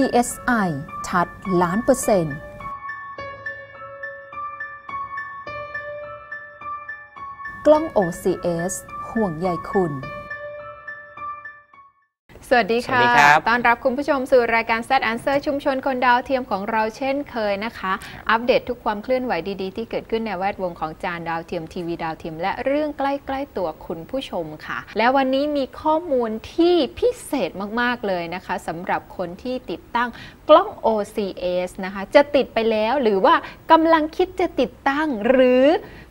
PSI ชัดล้านเปอร์เซ็นต์กล้อง OCS ห่วงใยคุณ สวัสดีค่ะสวัสดีครับต้อนรับคุณผู้ชมสู่รายการ Set Answer ชุมชนคนดาวเทียมของเราเช่นเคยนะคะ อัปเดตทุกความเคลื่อนไหวดีๆ ที่เกิดขึ้นในแวดวงของจานดาวเทียมทีวีดาวเทียม และเรื่องใกล้ๆตัวคุณผู้ชมค่ะ และวันนี้มีข้อมูลที่พิเศษมากๆเลยนะคะสำหรับคนที่ติดตั้งกล้อง OCS นะคะ จะติดไปแล้วหรือว่ากำลังคิดจะติดตั้งหรือ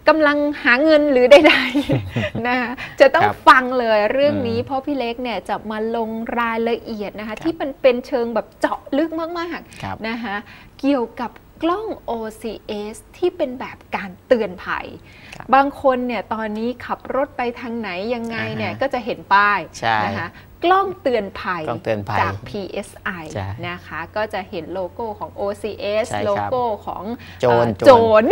กำลังหาเงินหรือใดๆนะคะจะต้องครับฟังเลยเรื่องนี้อืมเพราะพี่เล็กเนี่ยจะมาลงรายละเอียดนะคะครับที่มันเป็นเชิงแบบเจาะลึกมากครับๆนะคะเกี่ยวกับกล้อง OCS ที่เป็นแบบการเตือนภัยครับบางคนเนี่ยตอนนี้ขับรถไปทางไหนยังไงเนี่ยอ่าฮะก็จะเห็นป้ายใช่นะคะ กล้องเตือนภัยกล้องเตือนภัยจาก PSI ใช่นะคะ ก็จะเห็นโลโก้ของ OCS ใช่ครับโลโก้ของโจรเอ่อโจรโจร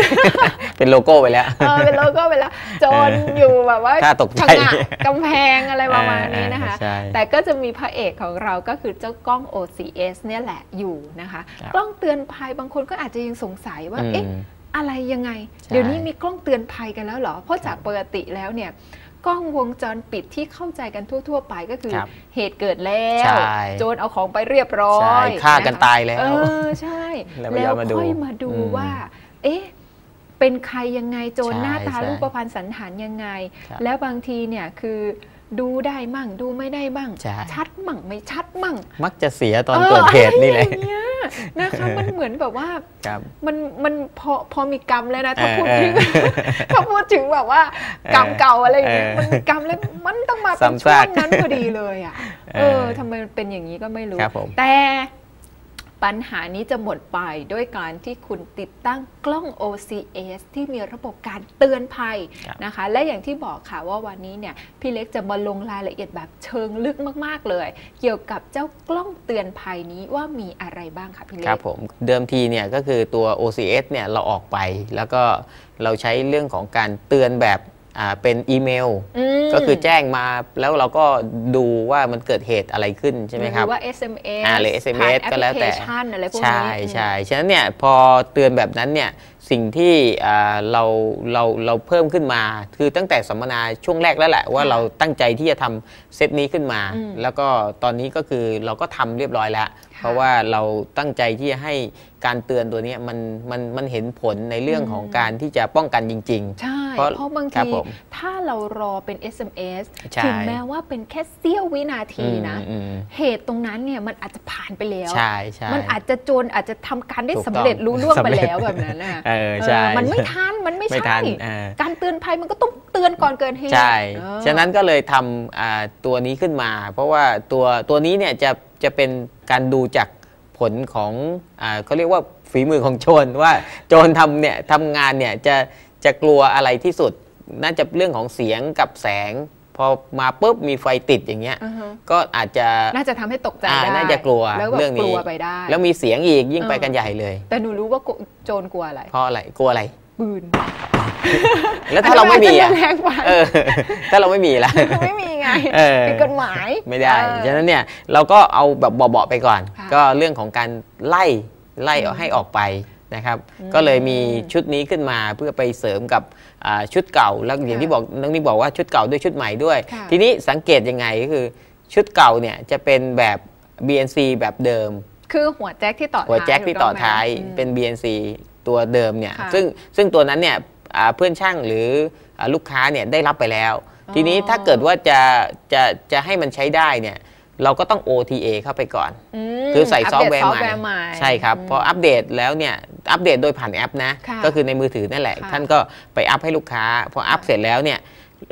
เป็นโลโก้ไปแล้วเออเป็นโลโก้ไปแล้ว โจรอยู่แบบว่าถ้าตกใจผงะกำแพงอะไรประมาณนี้นะคะใช่แต่ก็จะมีพระเอกของเราก็คือเจ้ากล้อง OCS เนี่ยแหละอยู่นะคะครับกล้องเตือนภัยบางคนก็อาจจะยังสงสัยว่าอืมเอ๊ะอะไรยังไงใช่เดี๋ยวนี้มีกล้องเตือนภัยกันแล้วเหรอเพราะจากปกติแล้วเนี่ย กล้องวงจรปิดที่เข้าใจกันทั่ว ๆ ไปก็คือ ครับเหตุเกิดแล้ว ใช่ โจรเอาของไปเรียบร้อใช่ยฆ่ากันะคะตายแล้ว เออใช่ แล้วมาย้อนมาดูค่อยมาดูอืมว่า เอ๊ะ เป็นใครยังไงโจรใช่หน้าตาใช่รูปพรรณสันฐานยังไง ครับแล้วบางทีเนี่ยคือดูได้มั่งดูไม่ได้มั่งใช่ ชัดมั่งไม่ชัดมั่งมักจะเสียตอนเกิดเหตุนี่แหละ อออะไรอย่างเงี้ย นะคะมันเหมือนแบบว่าครับมันมันพอพอมีกรรมเลยนะถ้าเออพูดถึงเออถ้าพูดถึงแบบว่ากรรมเก่าอะไรอย่างเงี้ยเออมันมีกรรมแล้วมันต้องมาเป็นซ้ำช่วซางกนั้นพอดีเลยอะเออเออทำไมมันเป็นอย่างนี้ก็ไม่รู้ครับผมแต่ ปัญหานี้จะหมดไปด้วยการที่คุณติดตั้งกล้อง OCS ที่มีระบบการเตือนภัยครับนะคะ และอย่างที่บอกค่ะว่าวันนี้เนี่ยพี่เล็กจะมาลงรายละเอียดแบบเชิงลึกมากๆเลย เกี่ยวกับเจ้ากล้องเตือนภัยนี้ว่ามีอะไรบ้างคะพี่เล็ครักบผมเดิมทีเนี่ยก็คือตัว OCS เนี่ยเราออกไป แล้วก็เราใช้เรื่องของการเตือนแบบอ่า เป็นอีเมลมก็คือแจ้งมาแล้วเราก็ดูว่ามันเกิดเหตุอะไรขึ้นใช่ไหมครับหรือว่า SMS อ่าหรือ SMS ผ่านก็แล้วแต่ปพลิเคชันอะไรพวกนี้ใช่ใช่ฉะนั้นเนี่ยพอเตือนแบบนั้นเนี่ยสิ่งที่อ่าเราเราเราเพิ่มขึ้นมา คือตั้งแต่สัมมนาช่วงแรกแล้วแหละว่าเราตั้งใจที่จะทำเซตนี้ขึ้นมาอืมแล้วก็ตอนนี้ก็คือเราก็ทำเรียบร้อยแล้ว เพราะว่าเราตั้งใจที่จะให้การเตือนตัวเนี้ยมันมันมันเห็นผลในเรื่องของการที่จะป้องกันจริงใช่ เพราะเพราะบางครับทีผมถ้าเรารอเป็น SMS ใช่ถึงแม้ว่าเป็นแค่เสี้ยววินาๆทีนะอืมอืมเหตุตรงนั้นเนี่ยมันอาจจะผ่านไปแล้วใช่ใช่มันอาจจะโจรอาจจะทำการได้ถูกต้องสำเร็จรู้ล่วงไปสำเร็จแล้วแบบนั้นน่ะเออใช่เออมันไม่ทันมันไม่ไม่ใช่ทันเออการเตือนภัยมันก็ต้องเตือนก่อนเกิดเหตุใช่เออฉะนั้นก็เลยทำอ่าตัวนี้ขึ้นมา เพราะว่าตัวตัวนี้เนี่ยจะจะเป็นการดูจากผลของอ่าเขาเรียกว่าฝีมือของโจรว่าโจรทำเนี่ยทำงานเนี่ยจะ จะกลัวอะไรที่สุด น่าจะเรื่องของเสียงกับแสง พอมาปุ๊บมีไฟติดอย่างเงี้ยอือฮะก็อาจจะน่าจะทำให้ตกใจอ่าได้น่าจะกลัวแล้วแบบเรื่องกนี้ลัวไปได้แล้วมีเสียงอีกยิ่งไปเออกันใหญ่เลย แต่หนูรู้ว่าโจรกลัวอะไรเพราะอะไรกลัวอะไรปืนแล้วถ้าเราไม่มีนอะนั้นอาจจะแรงไปเออถ้าเราไม่มีล่ะไม่มีไงเออผิดกฎหมายไม่ได้เออฉะนั้นเนี่ยเราก็เอาแบบเบาๆไปก่อนค่ะก็เรื่องของการไล่ไล่อืมให้ออกไป นะครับอืมก็เลยมีชุดนี้ขึ้นมาเพื่อไปเสริมกับอ่าชุดเก่าแล้วอย่างค่ะที่บอกน้องนี่บอกว่าชุดเก่าด้วยชุดใหม่ด้วยค่ะทีนี้สังเกตยังไงก็คือชุดเก่าเนี่ยจะเป็นแบบ BNC แบบเดิม คือหัวแจ็คที่ต่อหัวแจ็คท้ายที่ต่อถูกงไหมท้ายอืมเป็น BNC ตัวเดิมเนี่ยค่ะซึ่งซึ่งตัวนั้นเนี่ยอ่าเพื่อนช่างหรืออ่าลูกค้าเนี่ยได้รับไปแล้วอ๋อทีนี้ถ้าเกิดว่าจะจะจะให้มันใช้ได้เนี่ย เราก็ต้อง OTA เข้าไปก่อนมคือใส่ซอฟต์แวร์ปใหเดตม่ใหม่ใช่ครับอืมพออัปเดตแล้วเนี่ยอัปเดตโดยผ่านแอปนะค่ะก็คือในมือถือนั่นแหละค่ะท่านก็ไปอัพให้ลูกค้า พออัพค่ะเสร็จแล้วเนี่ย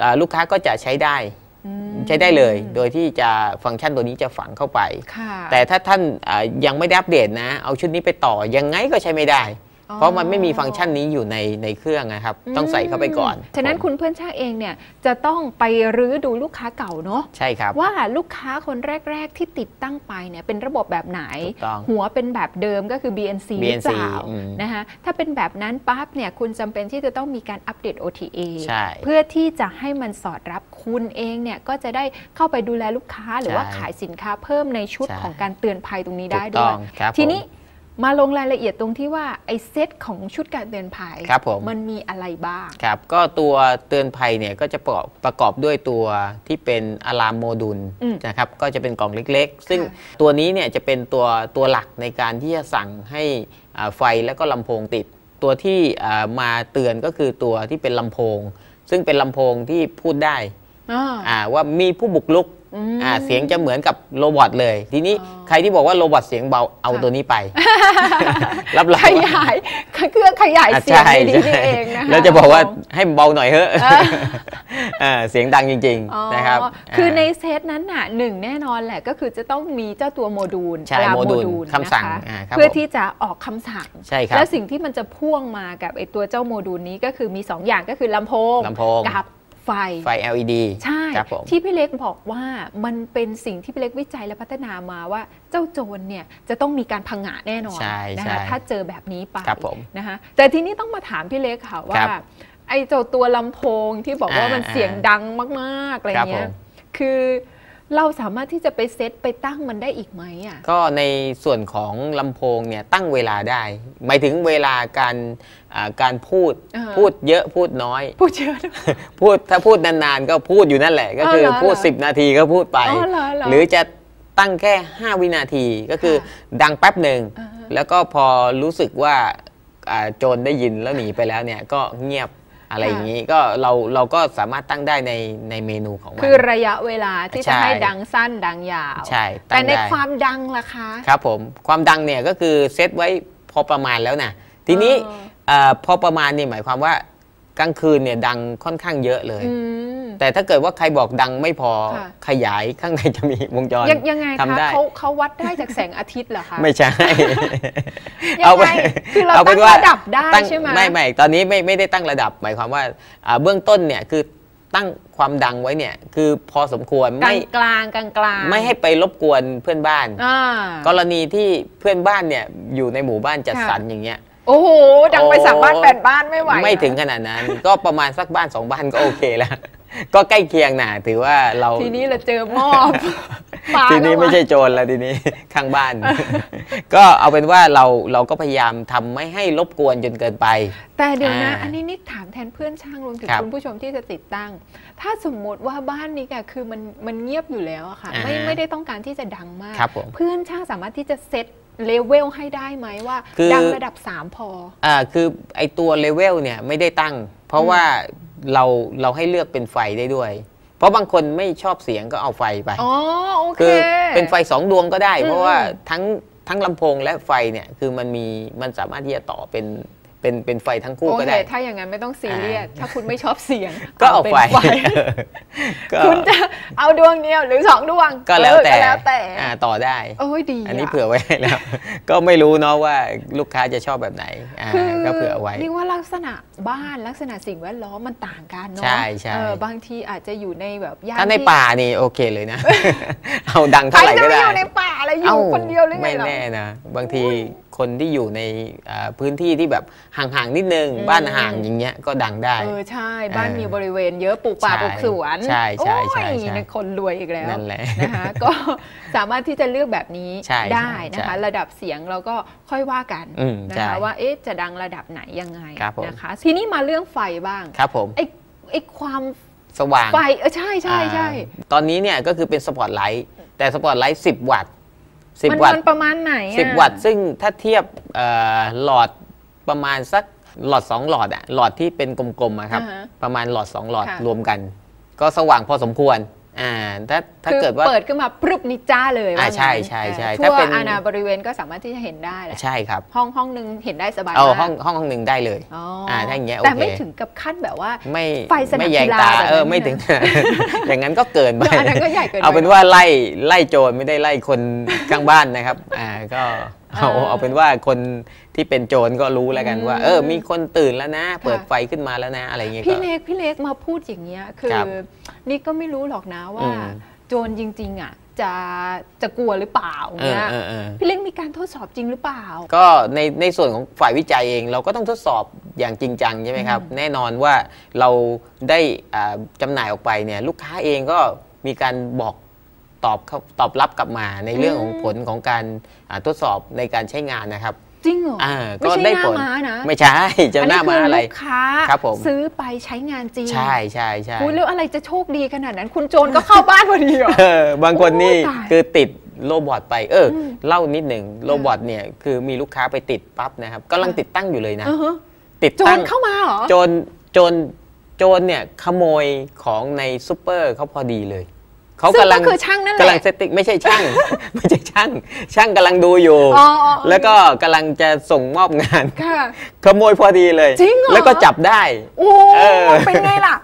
อ่าลูกค้าก็จะใช้ได้อืมใช้ได้เลย โดยที่จะฟังก์ชันตัวนี้จะฝังเข้าไปค่ะแต่ถ้าท่านอ่ายังไม่ได้อัปเดตนะ เอาชุดนี้ไปต่อยังไงก็ใช้ไม่ได้อ๋อ เพราะมันไม่มีฟังก์ชันนี้อยู่ในในเครื่องนะครับ ต้องใส่เข้าไปก่อน ฉะนั้นผมคุณเพื่อนช่างเองเนี่ยจะต้องไปรื้อดูลูกค้าเก่าเนาะใช่ครับ ว่าลูกค้าคนแรก ๆ ที่ติดตั้งไปเนี่ยเป็นระบบแบบไหนถูกต้องหัวเป็นแบบเดิมก็คือ BNC หรือ BNC เปล่าอืมนะคะถ้าเป็นแบบนั้นปั๊บเนี่ยคุณจำเป็นที่จะต้องมีการอัปเดต OTA ใช่เพื่อที่จะให้มันสอดรับคุณเองเนี่ยก็จะได้เข้าไปดูแลลูกค้าหรือว่าใช่ขายสินค้าเพิ่มในชุดใช่ของการเตือนภัยตรงนี้ถูได้กด้ต้วอยงครับทีผมนี้ มาลงรายละเอียดตรงที่ว่าไอ้เซตของชุดการเตือนภัยครับผมมันมีอะไรบ้างครับ ก็ตัวเตือนภัยเนี่ยก็จะประกอบประกอบด้วยตัวที่เป็นอะลามโมดูลอืมนะครับก็จะเป็นกล่องเล็กๆ ซึ่งค่ะตัวนี้เนี่ยจะเป็นตัวตัวหลักในการที่จะสั่งให้อ่าไฟแล้วก็ลำโพงติด ตัวที่อ่ามาเตือนก็คือตัวที่เป็นลำโพง ซึ่งเป็นลำโพงที่พูดได้อ่าอ่าว่ามีผู้บุกลุก อืมอ่าเสียงจะเหมือนกับโรบอทเลย ทีนี้อ๋อใครที่บอกว่าโรบอทเสียงเบาเอาค่ะตัวนี้ไป รับรองขว่ายายเครื่องขยายอะเสียงใช่ดีๆนี่ใช่เองนะคะแล้วจะบอกว่าให้เบาหน่อยเถอะเอออ่าเสียงดังจริงอ๋อๆนะครับคือในาเซตนั้นน่ะหนึ่งแน่นอนแหละก็คือจะต้องมีเจ้าตัวโมดูลใช่ลาโมดูลลคำสั่งนะคะอ่าครับเพื่อผมที่จะออกคำสั่งใช่ครับแล้วสิ่งที่มันจะพ่วงมากับไอตัวเจ้าโมดูลนี้ก็คือมี 2 อย่างก็คือลำโพงลำโพงกับ ไฟ ไฟ LED ใช่ครับผมที่พี่เล็กบอกว่ามันเป็นสิ่งที่พี่เล็กวิจัยและพัฒนามาว่าเจ้าโจรเนี่ยจะต้องมีการพังงะแน่นอนใช่นะใช่คะถ้าเจอแบบนี้ไปครับผมนะคะแต่ทีนี้ต้องมาถามพี่เล็กค่ะว่าครับไอ้เจ้าตัวลำโพงที่บอกว่าอ่ามัมันเสียงดังมากๆอะไรครับเงี้ผยมคือ เราสามารถที่จะไปเซตไปตั้งมันได้อีกไหมอะก็ในส่วนของลำโพงเนี่ยตั้งเวลาได้ หมายถึงเวลาการอ่าการพูดอ่าพูดเยอะพูดน้อย พูดเยอะด้วยพูดถ้าพูดนานๆ ก็พูดอยู่นั่นแหละ ก็คือเหรอพูดเหรอ10 นาทีก็พูดไปอ๋อเหรอเหรอหรือจะตั้งแค่ 5 วินาทีก็คือค่ะดังแป๊บหนึ่งอ่าฮะแล้วก็พอรู้สึกว่าอ่าโจรได้ยินแล้วหนีไปแล้วเนี่ยก็เงียบ อะไรอย่างนี้ก็เราเราก็สามารถตั้งได้ในในเมนูของมันคือระยะเวลาที่ใช่จะให้ดังสั้นดังยาวใช่แต่ตั้งในได้ความดังล่ะคะครับผมความดังเนี่ยก็คือเซตไว้พอประมาณแล้วนะทีนี้อ๋อเอ่อพอประมาณนี่หมายความว่า กลางคืนเนี่ยดังค่อนข้างเยอะเลยอืมแต่ถ้าเกิดว่าใครบอกดังไม่พอค่ะขยายข้างในจะมีวงจรยังยังไงทำคะได้เขาเขาวัดได้จากแสงอาทิตย์เหรอคะไม่ใช่ยังไงคือเราป็ตั้งว่ระดับได้ตั้งใช่ไหมไม่ไม่ตอนนี้ไม่ไม่ได้ตั้งระดับ หมายความว่าอ่าเบื้องต้นเนี่ยคือตั้งความดังไว้เนี่ยคือพอสมควรกลาไม่งกลางกลางกลางไม่ให้ไปรบกวนเพื่อนบ้านอ่ากรณีที่เพื่อนบ้านเนี่ยอยู่ในหมู่บ้านจัดค่ะสรรอย่างเงี้ย โอ้โห ดังไปโอ้สามบ้านแปดบ้านไม่ไหว ไม่ถึงเหรขอนาดนั้น ก็ประมาณสักบ้านสองบ้านก็โอเคแล้ว ก็ใกล้เคียงนะถือว่าเรา ทีนี้เราเจอมอบปาทีนี้เข้าาไม่ใช่โจรแล้วทีนี้ข้างบ้าน ก็เอาเป็นว่าเราเราก็พยายามทำไม่ให้รบกวนจนเกินไป แต่เดี๋ยวนะอ่าอันนี้นิกถามแทนเพื่อนช่างรวมถึงครับคุณผู้ชมที่จะติดตั้ง ถ้าสมมติว่าบ้านนี้อะคือมันมันเงียบอยู่แล้วอะค่ะอ่าไม่ไม่ได้ต้องการที่จะดังมากครับผมเพื่อนช่างสามารถที่จะเซต เลเวลให้ได้ไหมว่าคือดังระดับ 3 พออ่าคือไอตัวเลเวลเนี่ยไม่ได้ตั้ง เพราะว่าเราเราให้เลือกเป็นไฟได้ด้วย เพราะบางคนไม่ชอบเสียงก็เอาไฟไปอ๋อโอเคคือเป็นไฟสองดวงก็ได้อืมเพราะว่าทั้งทั้งลำโพงและไฟเนี่ยคือมันมีมันสามารถที่จะต่อเป็น เป็นเป็นไฟทั้งคู่โอก็เคได้ ถ้าอย่างนั้นไม่ต้องซีเรียสอ่าถ้าคุณไม่ชอบเสียง ก็เอาป็นไฟก็คุณจะเอาดวงเดียวหรือสองดวง ก็แล้วแต่เออก็แล้วแต่อ่าต่อได้ โอ้ยดี อันนี้ะเผื่อไว้ให้แล้ว ก็ไม่รู้เนาะว่าลูกค้าจะชอบแบบไหนอ่าคือก็เผื่อเอาไว้นี่ว่าลักษณะบ้านลักษณะสิ่งแวดล้อมมันต่างกันเนาะ ใช่ใช่เออบางทีอาจจะอยู่ในแบบย่านถ้าในที่ป่านี่โอเคเลยนะ เอาดังใครเท่าไหร่จะก็ไปได้อยู่ในป่าอะไรอยู่เอ้าคนเดียวหรือไงไม่หรอแน่นะ บางทีคนที่อยู่ในอ่าพื้นที่ที่แบบห่างๆนิดนึงอืมบ้านห่างอย่างเงี้ยก็ดังได้ เออใช่ บ้านเออมีบริเวณเยอะปลูกป่าใช่ปลูกสวนใช่ใช่ใช่โอ้ยใช่ในคนรวยอีกแล้วนั่นแหละนะคะก็สามารถที่จะเลือกแบบนี้ใช่ได้ใช่นะคะใช่ระดับเสียงเราก็ค่อยว่ากันอืมนะใช่คะว่าเอ๊ะจะดังระดับไหนยังไงครับผมนะคะทีนี้มาเรื่องไฟบ้างครับผมไอ้ไอ้ความสว่างไฟเออใช่ใช่ใช่อ่าตอนนี้เนี่ยก็คือเป็นสปอตไลท์แต่สปอตไลท์10 วัตต์มัน10วัตมันต์ประมาณไหนอะ10วัตต์ซึ่งถ้าเทียบเอ่อหลอด ประมาณสักหลอด 2 หลอดอะหลอดที่เป็นกลมๆอะครับอ่าฮะประมาณหลอด 2 หลอดค่ะรวมกัน ก็สว่างพอสมควรอ่าถ้าถ้าคือเกิดว่าเปิดขึ้นมาปรึบนิจ้าเลยอ่าว่างั้นใช่ใช่ใช่ทั่ถ้าวเป็นอาณาบริเวณก็สามารถที่จะเห็นได้แหละใช่ครับ ห้องห้องหนึ่งเห็นได้สบายเอามากห้องห้องห้องหนึ่งได้เลยอ๋ออ่าถ้าอย่างเงี้ยโอแต่เคไม่ถึงกับขั้นแบบว่าไม่ไฟสนามไม่แยงกีฬาตาแบบนั้นเออไม่นะถึง อย่างนั้นก็เกินไปอันนั้นก็ใหญ่เกินไปเอาเป็นว่าไล่ไล่โจรไม่ได้ไล่คนข้างบ้านนะครับอ่าก็เอาอ่าเอาเป็นว่าคนที่เป็นโจรก็รู้แล้วกันว่าอืมเออ มีคนตื่นแล้วนะ เปิดไฟขึ้นมาแล้วนะอะไรเงี้ยพี่ก็เล็กพี่เล็กมาพูดอย่างเงี้ยคือครับนี่ก็ไม่รู้หรอกนะว่าอืมโจรจริง ๆ อะ จะจะกลัวหรือเปล่าเออเนี่ยเออเออพี่เล็กมีการทดสอบจริงหรือเปล่า ก็ในในส่วนของฝ่ายวิจัยเอง เราก็ต้องทดสอบอย่างจริงจังใช่ไหมครับ แน่นอนว่าเราได้อ่าจำหน่ายออกไปเนี่ยลูกค้าเองก็มีการบอก ตอบเขาตอบรับกลับมาในเรื่องของอืมผลของการอ่าทดสอบในการใช้งานนะครับจริงเหรออ่าไม่ก็ใช่ได้หน้าผลม้านะไม่ใช่จะหน้ามาอะไรนนี้คืลูกค้าครับผมซื้อไปใช้งานจริง ใช่ใช่ใช่อุ๊ยแล้วอะไรจะโชคดีขนาดนั้น คุณโจรก็เข้าบ้านพอดีเหรอเออบางคนนี่โอ้ยตายคือติดโรบอทไปเอออมเล่านิดหนึ่งโรบอทเนี่ยคือมีลูกค้าไปติดปั๊บนะครับกำลังค่ะติดตั้งอยู่เลยนะอือฮะติดโจตั้รงเข้ามาเหรอโจรโจรโจรเนี่ยขโมยของในซูเปอร์เขาพอดีเลย เขาซึ่งกำลังก็คือช่างนั่นแหกำลังละเซตติ้งไม่ใช่ช่าง ไม่ใช่ช่าง ช่างกำลังดูอยู่อ๋ออ๋อแล้วก็กำลังจะส่งมอบงานค่ะขโมยพอดีเลยจริงเหรอแล้วก็จับได้โอ้เออเป็นไงล่ะ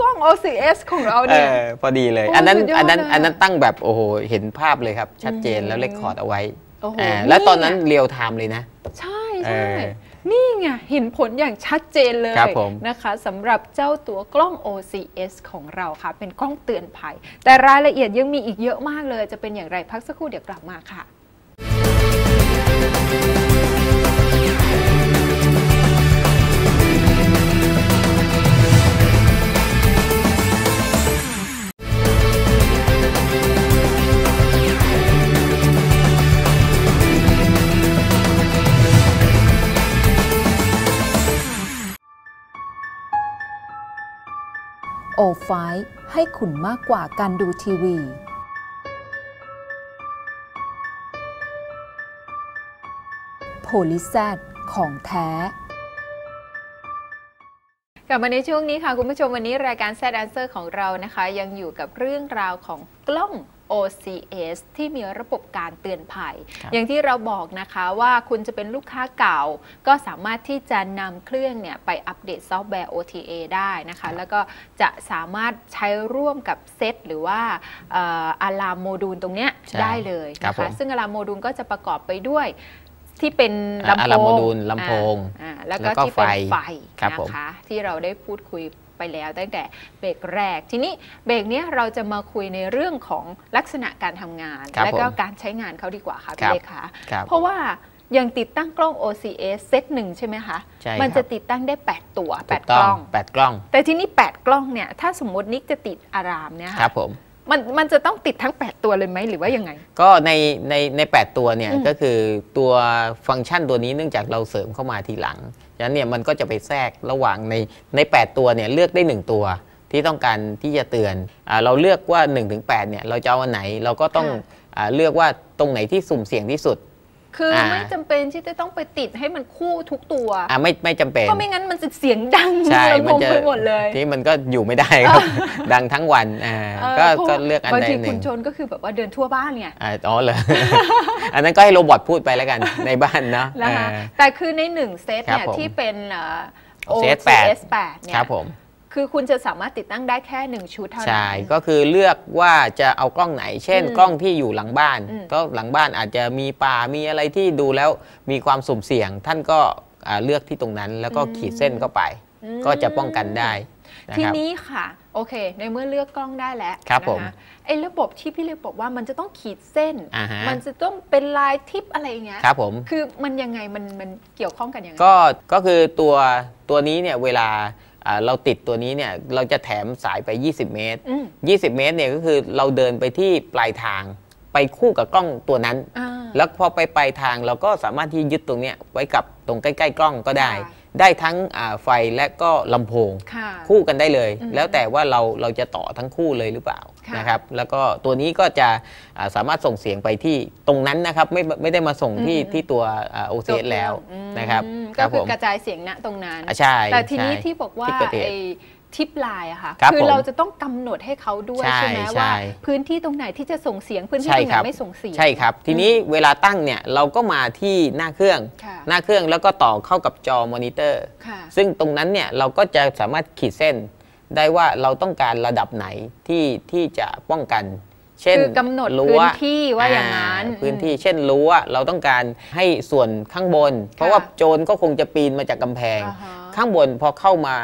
กล้อง OCS ของเราเอเนี่ยอพอดีเลยโอ้อันนั้นสุดยอดอันนั้นเลยอันนั้นตั้งแบบโอ้โหเห็นภาพเลยครับ ชัดเจนอืมแล้วเลคคอร์ดเอาไว้โอ้โหอ่าแล้วตอนนั้นนี่ไงเรียลไทม์เลยนะ ใช่เอใช่อ นี่ไงเห็นผลอย่างชัดเจนเลยครับผมนะคะสำหรับเจ้าตัวกล้อง OCS ของเราค่ะ เป็นกล้องเตือนภัย แต่รายละเอียดยังมีอีกเยอะมากเลย จะเป็นอย่างไรพักสักครู่เดี๋ยวกลับมาค่ะ โอไฟให้คุณมากกว่าการดูทีวี โพลิแซดของแท้กลับมาในช่วงนี้ค่ะ คุณผู้ชมวันนี้รายการแซดแอนเซอร์ของเรานะคะ ยังอยู่กับเรื่องราวของกล้อง OCS ที่มีระบบการเตือนภัยครับอย่างที่เราบอกนะคะว่าคุณจะเป็นลูกค้าเก่า ก็สามารถที่จะนำเครื่องเนี่ยไปอัปเดตซอฟต์แวร์ OTA ได้นะคะ แล้วก็จะสามารถใช้ร่วมกับเซตหรือว่าอะลามโมดูลตรงเนี้ยใช่ได้เลยครับนะผคะมซึ่งอะลามโมดูลก็จะประกอบไปด้วยที่เป็นอ่าลำอะโพลามโมงดูลลำโพงอ่าแล้วแล้ก็วก็ที่เป็นไฟไฟครับนะผมคะที่เราได้พูดคุย ไปแล้วตั้งแต่เบรกแรก ทีนี้เบรกเนี้ยเราจะมาคุยในเรื่องของลักษณะการทำงานครับและก็ผมการใช้งานเขาดีกว่าค่ะครัพี่บเล็กคะครับเพราะว่ายังติดตั้งกล้อง OCS เซตหนึ่งใช่ไหมคะใช่มันคจะรับติดตั้งได้ 8 ตัวถูก8กต้ล้อองงแปดกล้อง แต่ทีนี้8กล้องเนี่ย ถ้าสมมตินิกจะติดอารามเนี่ยครัค่ะบผม มันมันจะต้องติดทั้ง 8 ตัวเลยไหมหรือว่ายังไง ก็ในในใน 8 ตัวเนี่ยอืมก็คือตัวฟังก์ชันตัวนี้เนื่องจากเราเสริมเข้ามาทีหลัง ฉะนั้นเนี่ยมันก็จะไปแทรกระหว่างในใน 8 ตัวเนี่ยเลือกได้ 1 ตัวที่ต้องการที่จะเตือนอาเราเลือกว่า1-8เนี่ยเราจะเอาอันไหน เราก็ต้องค่ะอาเลือกว่าตรงไหนที่สุ่มเสี่ยงที่สุด คืออาไม่จำเป็นที่จะต้องไปติดให้มันคู่ทุกตัวอ่าไม่ไม่จำเป็นเพราะไม่งั้นมันจะเสียงดังใช่ลำโพงไปหมดเลยที่มันก็อยู่ไม่ได้ครับ ดังทั้งวันอ่าเออก็พราะก็เลือกอันบางใดทีหคุนึ่ณงโจนก็คือแบบว่าเดินทั่วบ้านไงอ่าอ๋อเหรออันนั้นก็ให้โรบอทพูดไปแล้วกันในบ้านเนาะนะคะเออแต่คือในหนึ่งเซตเนี่ยครับผมที่เป็นเอ่อ OCS OCS 8เนี่คยรับผม คือคุณจะสามารถติดตั้งได้แค่ 1 ชุดเท่านั้น ใช่ ก็คือเลือกว่าจะเอากล้องไหน เช่นอืมกล้องที่อยู่หลังบ้านอืมก็หลังบ้านอาจจะมีป่ามีอะไรที่ดูแล้วมีความสุ่มเสี่ยง ท่านก็อ่าเลือกที่ตรงนั้น แล้วก็ขีดเส้นเข้าไปอืมก็จะป้องกันได้นะทีครับนี้ค่ะโอเค ในเมื่อเลือกกล้องได้แล้วครับนะะผมไอ้ระบบที่พี่เล็กบอกว่ามันจะต้องขีดเส้นอ่าฮะมันจะต้องเป็นลายทิปอะไรอย่างเงี้ยครับผมคือมันยังไงมันมันเกี่ยวข้องกันยังไงก็ก็คือตัวตัวนี้เนี่ยเวลาอ่า เราติดตัวนี้เนี่ยเราจะแถมสายไป 20 เมตรอืม20 เมตรเนี่ยก็คือเราเดินไปที่ปลายทางไปคู่กับกล้องตัวนั้นอ่าแล้วพอไปปลายทางเราก็สามารถที่ยึดตรงเนี้ยไว้กับตรงใกล้ ๆ กล้องก็ได้ค่ะ ได้ทั้งอ่าไฟและก็ลำโพงค่ะคู่กันได้เลยอืมแล้วแต่ว่าเราเราจะต่อทั้งคู่เลยหรือเปล่าค่ะนะครับแล้วก็ตัวนี้ก็จะอ่าสามารถส่งเสียงไปที่ตรงนั้นนะครับไม่ไม่ได้มาส่งที่อืมที่ตัวโอเซตัวเครื่แล้วอืมนะครับคก็รับคืผอมกระจายเสียงณตรงนั้นอะใช่แต่ทีนี้ใช่ที่บอกว่าที่เกิดเหตุไอ้ ทิปไลน์อะค่ะครับคือผมเราจะต้องกำหนดให้เขาด้วยใช่ใช่ไหมใช่ว่าพื้นที่ตรงไหนที่จะส่งเสียงพื้นที่ใช่ตรงไหครันบไม่ส่งเสียง ใช่ครับ ทีนี้เวลาตั้งเนี่ยเราก็มาที่หน้าเครื่อง ค่ะ หน้าเครื่องแล้วก็ต่อเข้ากับจอมอนิเตอร์ ค่ะ ซึ่งตรงนั้นเนี่ยเราก็จะสามารถขีดเส้นได้ว่าเราต้องการระดับไหนที่ที่จะป้องกันเเช่นคือกำหนดรั้พื้วนที่ว่าอย่างนั้นอ่พื้นที่เช่นรั้วเราต้องการให้ส่วนข้างบน เพราะว่าโจรก็คงจะปีนมาจากกำแพง อ่าฮะ ข้างบนพอเข้ามา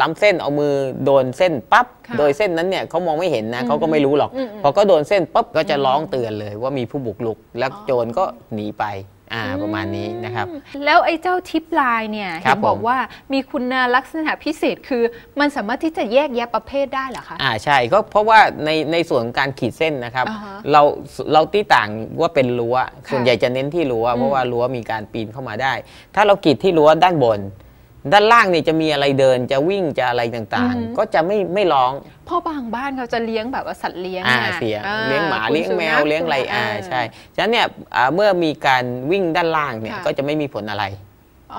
ล้ำเส้นเอามือโดนเส้นปั๊บค่ะโดยเส้นนั้นเนี่ยเขามองไม่เห็นนะอืมเขาก็ไม่รู้หรอกอืมอืมพอก็โดนเส้นปั๊บก็จะร้องเตือนเลยว่ามีผู้บุกรุกแล้วอ๋อโจรก็หนีไปอ่าประมาณนี้นะครับอืมแล้วไอ้เจ้าทิปไลน์เนี่ยครัเห็บนบอกผมว่ามีคุณลักษณะพิเศษคือมันสามารถที่จะแยกแยะประเภทได้เหรอคะอ่าใช่ก็เพราะว่าในในส่วนของการขีดเส้นนะครับอ่าฮะเราเราตีต่างว่าเป็นรั้วค่ะส่วนใหญ่จะเน้นที่รั้วอืมเพราะว่ารั้วมีการปีนเข้ามาได้ ถ้าเราขีดที่รั้วด้านบน ด้านล่างเนี่ยจะมีอะไรเดินจะวิ่งจะอะไรต่างๆ ก็จะไม่ไม่ร้องเพ่อบางบ้านเขาจะเลี้ยงแบบว่าสัตว์เลี้ยงอ่าไงเสียงอ่เลี้ยงหมาคุณเลี้ยงแมวสุนัขเลี้ยงอะไรอ่าอ่าใช่ฉะนั้นเนี่ยอ่าเมื่อมีการวิ่งด้านล่างเนี่ยค่ะก็จะไม่มีผลอะไรอ๋อ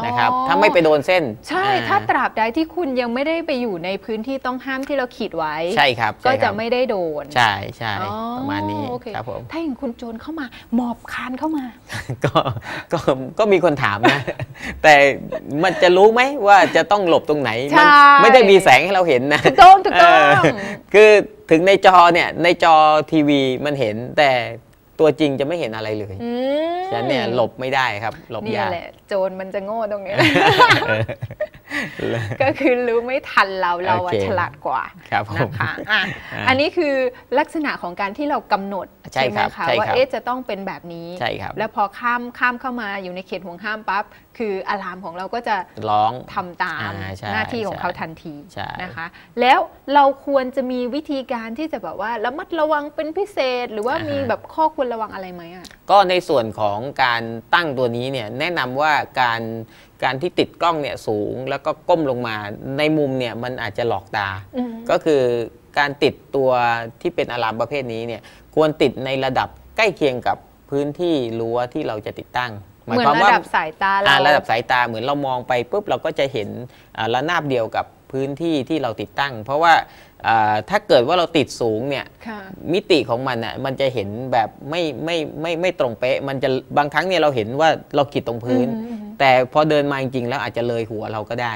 นะครับถ้าไม่ไปโดนเส้น ใช่อ่ถ้าตราบใดที่คุณยังไม่ได้ไปอยู่ในพื้นที่ต้องห้ามที่เราขีดไว้ ใช่ครับ ก็ใช่คจะรับไม่ได้โดน ใช่ใช่อ๋อประมาณนี้โอเคครับผมถ้าอย่างคุณโจรเข้ามาหมอบคานเข้ามา ก็ก็ก็มีคนถามนะ แต่มันจะรู้ไหมว่าจะต้องหลบตรงไหนใช่มัไม่ได้มีแสงให้เราเห็นนะถูกต้องถูกต้องเออคือถึงในจอเนี่ยในจอทีวีมันเห็นแต่ ตัวจริงจะไม่เห็นอะไรเลยอืมฉะนั้นเนี่ยหลบไม่ได้ครับ หลบนี่ยากแหละโจรมันจะโง่ตรงนี้ ก็คือรู้ไม่ทันเราเราอะโอเคฉลาดกว่าครับผมนะคะอะอ่าอันนี้คือลักษณะของการที่เรากำหนดใช่ไหมครับคะใช่ว่าครับเอ๊ะจะต้องเป็นแบบนี้ใช่ครับแล้วพอข้ามข้ามเข้ามาอยู่ในเขตห่วงห้ามปั๊บ คืออะลามของเราก็จะร้องทำตามอ่าใช่หน้าที่ของใช่เขาทันทีใช่นะคะ แล้วเราควรจะมีวิธีการที่จะแบบว่าระมัดระวังเป็นพิเศษ หรือว่ามีแบบข้อควรระวังอะไรไหมอะก็ในส่วนของการตั้งตัวนี้เนี่ยแนะนำว่าการการที่ติดกล้องเนี่ยสูงแล้วก็ก้มลงมาในมุมเนี่ยมันอาจจะหลอกตาอืมก็คือการติดตัวที่เป็นอะลามประเภทนี้เนี่ยควรติดในระดับใกล้เคียงกับพื้นที่รั้วที่เราจะติดตั้งเหมือนระดับสายตาเราอ่าระดับสายตาเหมือนเรามองไปปุ๊บเราก็จะเห็นอ่าระนาบเดียวกับพื้นที่ที่เราติดตั้ง เพราะว่าอ่าถ้าเกิดว่าเราติดสูงเนี่ยค่ะมิติของมันอะมันจะเห็นแบบไม่ไม่ไม่ไม่ตรงเป๊ะ มันจะบางครั้งเนี่ยเราเห็นว่าเราขีดตรงพื้นอืมอืมอืมแต่พอเดินมาจริงๆแล้วอาจจะเลยหัวเราก็ได้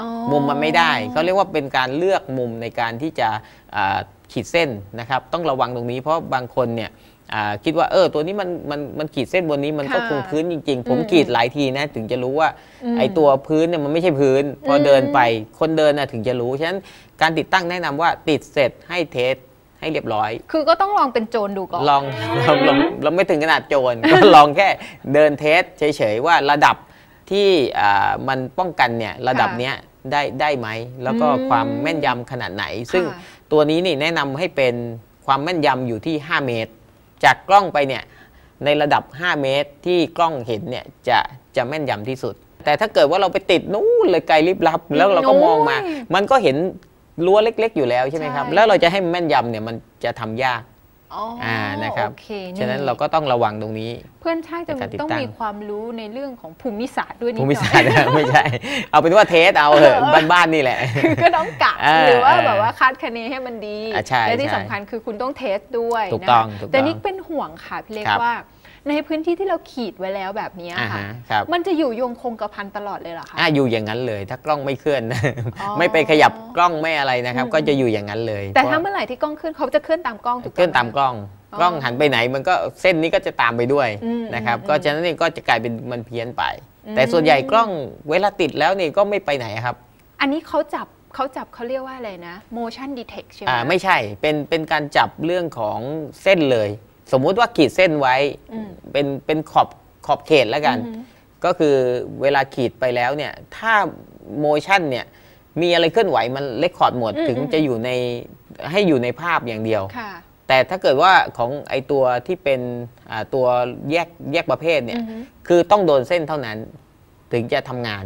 อ๋อมุมมันไม่ได้เขาเรียกว่าเป็นการเลือกมุมในการที่จะอ่าขีดเส้นนะครับ ต้องระวังตรงนี้เพราะบางคนเนี่ยอ่า คิดว่าเออตัวนี้มันมันมันขีดเส้นบนนี้มันก็ค่ะคงพื้นจริง ๆผมอืมขีดหลายทีนะ ถึงจะรู้ว่าอืมไอ้ตัวพื้นเนี่ยมันไม่ใช่พื้น พออมเดินไปคนเดินนะถึงจะรู้ฉะนั้นการติดตั้งแนะนำว่าติดเสร็จให้เทสให้เรียบร้อย คือก็ต้องลองเป็นโจรดูก่อน ลองเราเราเราไม่ถึงขนาดโจรก็ลองแค่เดินเทสเฉยๆว่าระดับที่อ่ามันป้องกันเนี่ยระดับเนี้ยได้ได้ไหม แล้วก็อืมความแม่นยำขนาดไหน ซึ่งค่ะตัวนี้นี่แนะนำให้เป็นความแม่นยำอยู่ที่ 5 เมตร จากกล้องไปเนี่ยในระดับ 5 เมตรที่กล้องเห็นเนี่ยจะจะแม่นยำที่สุด แต่ถ้าเกิดว่าเราไปติดนู้นเลยไกลลิบลับ แล้วเราก็มองมาโอ้ยมันก็เห็นรั้วเล็ก ๆ อยู่แล้วใช่ไหมครับใช่แล้วเราจะให้มันแม่นยำเนี่ยมันจะทำยาก อ๋อออ่านะครับโอเคฉะนั้นเราก็ต้องระวังตรงนี้ เพื่อนช่างจะในการติดต้องตั้งมีความรู้ในเรื่องของภูมิศาสตร์ด้วยนิดภูหมิน่ศาอสตร์ยไม่ใช่ เอาเป็นว่าเทสเอาเหอะบ้านๆนี่แหละคือก็ต้องกะอ่าหรือว่าอ่าแบบว่าคาดคะเนให้มันดีอ่าใช่และที่ใช่สำคัญคือคุณต้องเทสด้วยถูกต้องนะคะถูกต้องแต่นี่เป็นห่วงค่ะพี่เล็กครับว่า ในพื้นที่ที่เราขีดไว้แล้วแบบนี้อ่าค่ะฮะครับมันจะอยู่ยงคงกระพันตลอดเลยเหรอคะอ่าอยู่อย่างนั้นเลย ถ้ากล้องไม่เคลื่อนอ๋อไม่ไปขยับกล้องไม่อะไรนะครับอืมก็จะอยู่อย่างนั้นเลย แต่เพถ้าราะเมื่อไหร่ที่กล้องขึ้นเขาจะเคลื่อนตามกล้องถูกเคลื่อนไหตามกล้องอ๋อกล้องหันไปไหนมันก็เส้นนี้ก็จะตามไปด้วยอืมนะครับอืมก็ฉะนั้นเองก็จะกลายเป็นมันเพี้ยนไปอืมแต่ส่วนใหญ่กล้องเวลาติดแล้วนี่ก็ไม่ไปไหนครับ อันนี้เขาจับเขาจับเขาเรียกว่าอะไรนะ motion detect ใช่ไหมอ่าไม่ใช่เป็นเป็นการจับเรื่องของเส้นเลย สมมุติว่าขีดเส้นไว้อืมเป็นเป็นขอบขอบเขตแล้วกันอือฮึก็คือเวลาขีดไปแล้วเนี่ย ถ้าโมชั่นเนี่ยมีอะไรเคลื่อนไหวมันเลคคอร์ดหมดอืมถึงอืมจะอยู่ในให้อยู่ในภาพอย่างเดียวค่ะแต่ถ้าเกิดว่าของไอตัวที่เป็นอ่าตัวแยกแยกประเภทเนี่ยอือฮึคือต้องโดนเส้นเท่านั้น ถึงจะทำงาน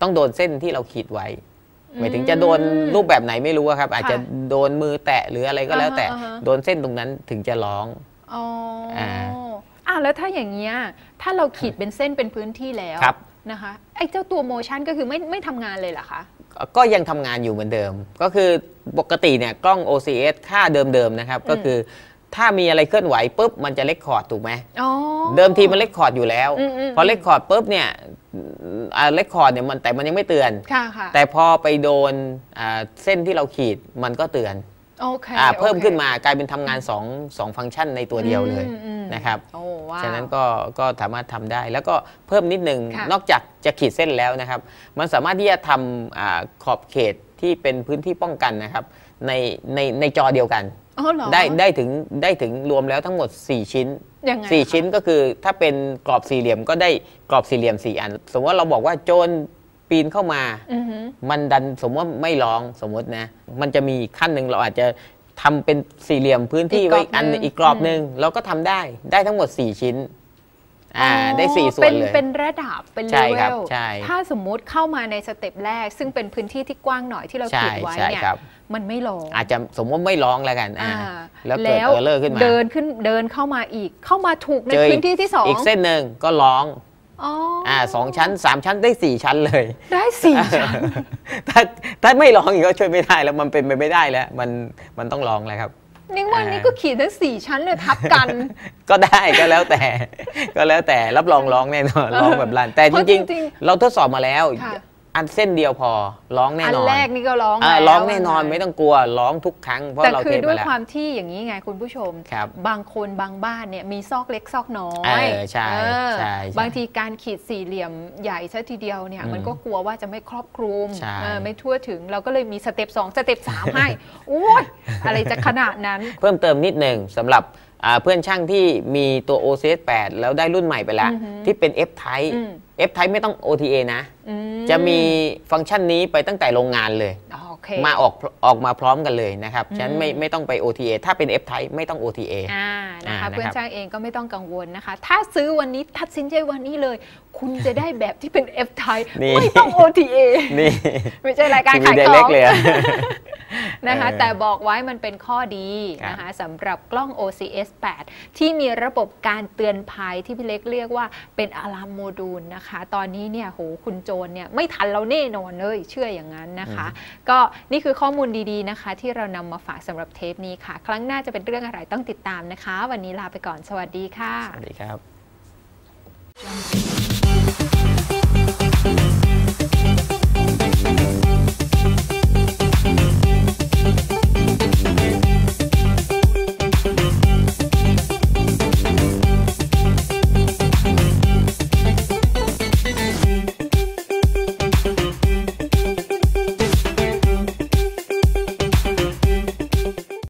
ต้องโดนเส้นที่เราขีดไว้หมายถึงจะโดนรูปแบบไหนไม่รู้อะครับ อาจจะโดนมือแตะหรืออะไรก็แล้วแต่อ่าฮะอ่าฮะโดนเส้นตรงนั้นถึงจะร้อง อ๋ออาอ่าแล้วถ้าอย่างเงี้ยถ้าเราขีดเป็นเส้นเป็นพื้นที่แล้วครับนะคะไอ้เจ้าตัวโมชั่นก็คือไม่ไม่ทำงานเลยเหรอคะก็ยังทำงานอยู่เหมือนเดิม ก็คือปกติเนี่ยกล้อง OCS ค่าเดิมๆนะครับก็คือถ้ามีอะไรเคลื่อนไหวปุ๊บมันจะเลคคอร์ดถูกไหมอ๋อเดิมทีมันเลคคอร์ดอยู่แล้วอืมอืมพอเลคคอร์ดปุ๊บเนี่ยเลคคอร์ดเนี่ยมันแต่มันยังไม่เตือนค่ะค่ะแต่พอไปโดนอ่าเส้นที่เราขีดมันก็เตือนโอ เคอ่าโอคเพิ่มขึ้นมากลายเป็นทำงาน2งฟังก์ชันในตัวเดียวเลยอืมอืมนะครับโอ้ว้าวฉะนั้นก็ก็สามารถทำได้ แล้วก็เพิ่มนิดนึงค่ะนอกจากจะขีดเส้นแล้วนะครับ มันสามารถที่จะทำอาขอบเขตที่เป็นพื้นที่ป้องกันนะครับ ในในในจอเดียวกันอ๋อเหรอได้ได้ถึงได้ถึงรวมแล้วทั้งหมด 4 ชิ้นยังไงสี่คะชิ้นก็คือถ้าเป็นกรอบสี่เหลี่ยมก็ได้กรอบสี่เหลี่ยม 4 อัน สมมติว่าเราบอกว่าโจร ปีนเข้ามาอือหือมันดันสมมติว่าไม่ร้องสมมตินะ มันจะมีขั้นหนึ่งเราอาจจะทำเป็นสี่เหลี่ยมพื้นที่อีกกรไว้อบอันหนึ่งอีกกรอบหนึ่งเราก็ทำได้ได้ทั้งหมด 4 ชิ้นอ่าได้4ส่วเป็นเลยเป็นระดับเป็นเลใช่เวครับลใช่ถ้าสมมุติเข้ามาในสเต็ปแรก ซึ่งเป็นพื้นที่ที่กว้างหน่อยที่เราใช่ขีดไว้ใช่เนี่ยครับมันไม่ลงอาจจะสมมติไม่ร้องแล้วกันอ่าอ่าแล้วเกิดเออร์เลอร์ขึ้นมาเดินขึ้นเดินเข้ามาอีกเข้ามาถูกในเจออีกพื้นที่ที่สองอีกเส้นหนึ่งก็ร้อง อ๋อออ่าสองชั้น3ชั้นได้4ชั้นเลย ได้สี่ชั้นถ้าถ้าไม่ร้องอีกก็ช่วยไม่ได้แล้วมันเป็นไปไม่ได้แล้ว มันมันต้องร้องแล้วครับนิ่งว่าอ่านี่นี่ก็ขีดทั้งสี่ชั้นเลยทับกัน ก็ได้ก็แล้วแต่ ก็แล้วแต่รับรองร้องแน่นอนร้องแบบรันแต่เพจราะริงจริงๆ เราทดสอบมาแล้วค่ะ อันเส้นเดียวพอร้องแน่อันนอนแรกนี่ก็ร้องอ่าแล้วร้องแน่นอนว่าไม่ต้องกลัวร้องทุกครั้งเพราะแต่เราคืเทอสด้วยมาแล้วความที่อย่างนี้ไงคุณผู้ชมครับบางคนบางบ้านเนี่ยมีซอกเล็กซอกน้อเอยอใช่เออใช่ใช่บางทีการขีดสี่เหลี่ยมใหญ่ซะทีเดียวเนี่ยอืมมันก็กลัวว่าจะไม่ครอบคลุมใช่เออไม่ทั่วถึงเราก็เลยมีสเต็ป2สเต็ป3ให้โอ้ยอะไรจะขนาดนั้น เพิ่มเติมนิดหนึ่งสำหรับอ่า เพื่อนช่างที่มีตัว OCS 8 แล้วได้รุ่นใหม่ไปแล้วอือหือที่เป็น F Type อืม F Type ไม่ต้อง OTA นะอืจะมีฟังก์ชันนี้ไปตั้งแต่โรงงานเลยโอเคมาออกออกมาพร้อมกันเลยนะครับ ฉะนั้นไม่อืมไม่ต้องไป OTA ถ้าเป็น F Type ไม่ต้อง OTA อ่านะคะอ่าเพื่อนนะครับช่างเองก็ไม่ต้องกังวลนะคะ ถ้าซื้อวันนี้ตัดสินใจวันนี้เลย คุณจะได้แบบที่เป็น F type นี่ไม่ต้อง OTA นี่ไม่ใช่รายการทีวีขายไดขเรอกงเลยอะนะคะเออแต่บอกไว้มันเป็นข้อดีครับนะคะสำหรับกล้อง OCS 8 ที่มีระบบการเตือนภัยที่พี่เล็กเรียกว่าเป็นอะลามโมดูลนะคะ ตอนนี้เนี่ยโหคุณโจรเนี่ยไม่ทันเราแน่นอนเลยเชื่ออย่างนั้นนะคะ ก็นี่คือข้อมูลดีๆนะคะ ที่เรานำมาฝากสำหรับเทปนี้ค่ะ ครั้งหน้าจะเป็นเรื่องอะไรต้องติดตามนะคะ วันนี้ลาไปก่อนสวัสดีค่ะ สวัสดีครับ Thank you.